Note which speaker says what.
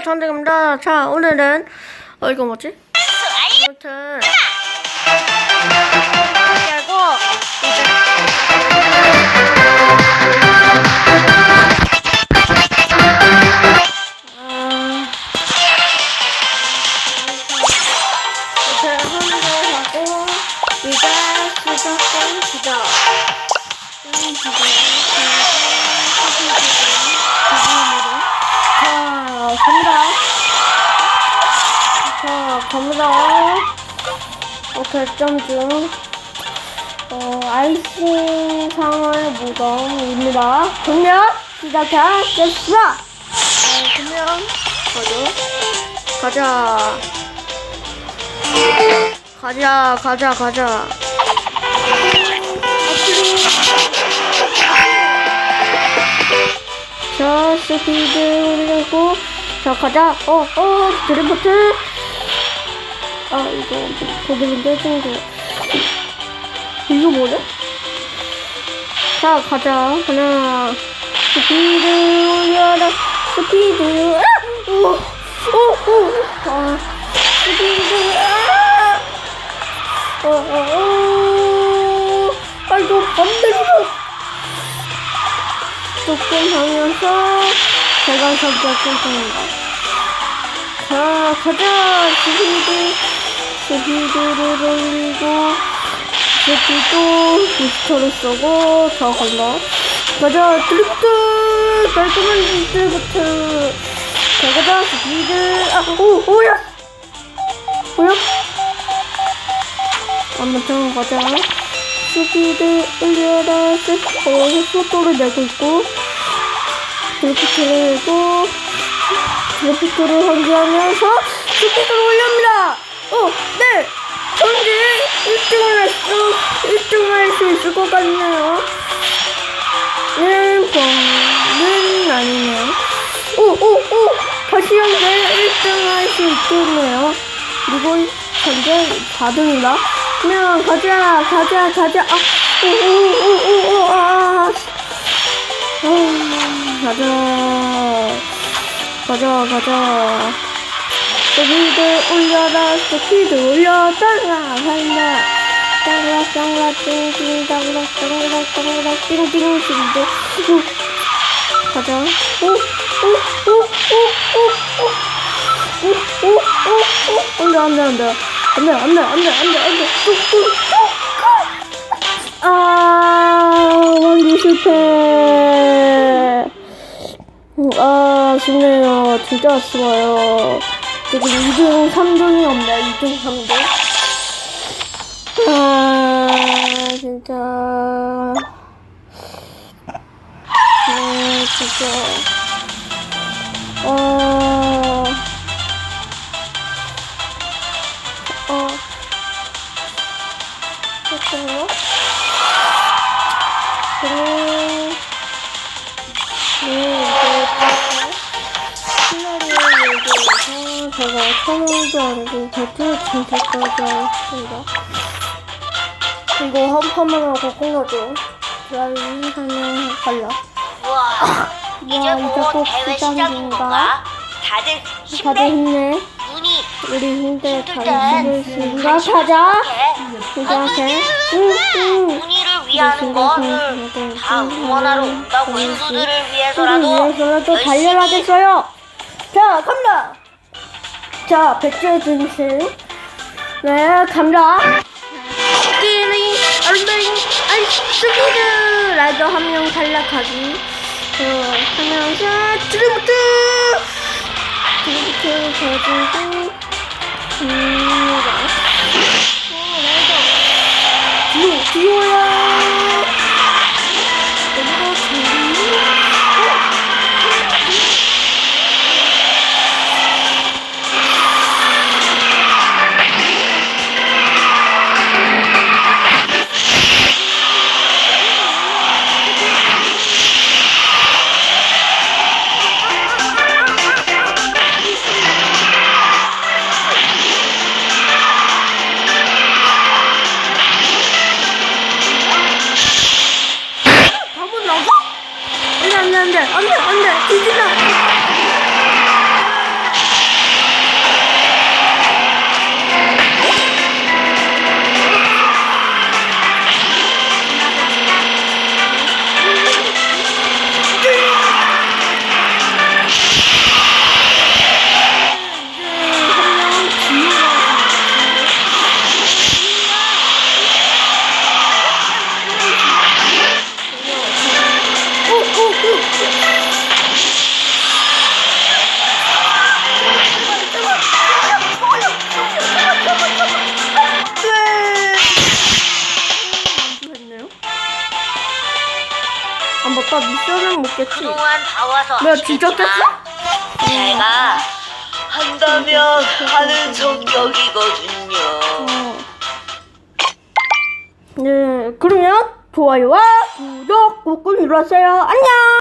Speaker 1: 전대입니다. 자, 오늘은 어 이거 뭐지? 아무튼 하고 이제 아, 이제 혼자 하고 이제 시작은 시작. 음, 시작. 자, 갑니다. 어, 결정 중. 어, 아이싱 상을 무덤입니다. 그러면 시작하겠습니다. 어, 그러면 가자. 가자. 가자, 가자, 가자. 자, 스피드 올리고. 자, 가자. 어, 어, 드리프트. 아, 이거, 거기는 떼진데. 이거 뭐래? 자, 가자. 하나. 스피드 올려라. 스피드. 아! 오, 오, 오. 아, 스피드. 아! 어, 어, 어. 아, 이거 반대로. 조금 하면서 제가 선택했습니다. 자, 가자! 스피드, 스피드를 올리고, 스피드, 부스터를 쏘고, 자, 간다. 가자, 드리프트! 깔끔한 드리프트! 자, 가자, 스피드, 아, 오, 오야! 뭐야? 아무튼 가자. 스피드 올려라, 어, 속도를 내고 있고, 드리프트를 내고, 드리프트를 환기하면서 스피드를 올립니다! 어, 네! 현재 1등을 할 수, 1등을 할 수 있을 것 같네요. 네, 는 아니네요. 오, 오, 오! 다시 현재 1등을 할수 있겠네요. 그리고 현재 4등이다. 그냥 가자, 가자, 가자. 아, 오, 오, 오, 오, 오, 아. 아, 가자. 가자, 가자. 스피드 올려라, 스피드 올려, 따라, 간다. 따라, 따라, 띵띵, 따라, 따라, 따라, 띵띵. 오, 가자. 오, 오, 오, 오, 오, 오. 오, 오, 오, 오. 안 돼, 안 돼, 안 돼. 안 돼, 안 돼, 안 돼, 안 돼, 안 돼. 뚝, 뚝, 뚝. 아, 완전 실패. 아, 아쉽네요. 진짜 아쉬워요. 지금 2등, 3등이 없네. 2등, 3등. 아, 진짜. 아, 진짜. 어. 어. 잠깐만요. 그럼. 제가 천원도 아니고 배틀 진짜까지 하겠습니다. 이거 한 판만 하고 끝나죠. 드라이브 하면 갈라.
Speaker 2: 우와, 이제
Speaker 1: 곧꼭
Speaker 2: 대회
Speaker 1: 시작인가?
Speaker 2: 시작인 건가? 다들
Speaker 1: 다들
Speaker 2: 힘내.
Speaker 1: 힘내.
Speaker 2: 눈이
Speaker 1: 우리 힘들
Speaker 2: 힘들 잘땐
Speaker 1: 지을 수 있나?
Speaker 2: 관심
Speaker 1: 가자.
Speaker 2: 부족해.
Speaker 1: 시작해. 응, 응.
Speaker 2: 문희를 위하는 거를 다 응원하러 온다고 인수들을 위해서라도 열심히
Speaker 1: 달려라겠어요. 자, 갑니다. 자, 백제 진실. 네, 갑니다. 끼리, 얼른, 아이, 스피드! 라이더 한 명 탈락하기. 어, 하면서, 드리프트! 드리프트 가지고, 음, 어, 라이더. 디오, 디오 뒤졌겠지.
Speaker 2: 그동안 봐와서
Speaker 1: 뭐야,
Speaker 2: 아시겠지만
Speaker 1: 뒤졌겠어?
Speaker 2: 제가 한다면 하는 성격이거든요.
Speaker 1: 어. 네, 그러면 좋아요와 구독 꾹꾹 눌러주세요. 안녕!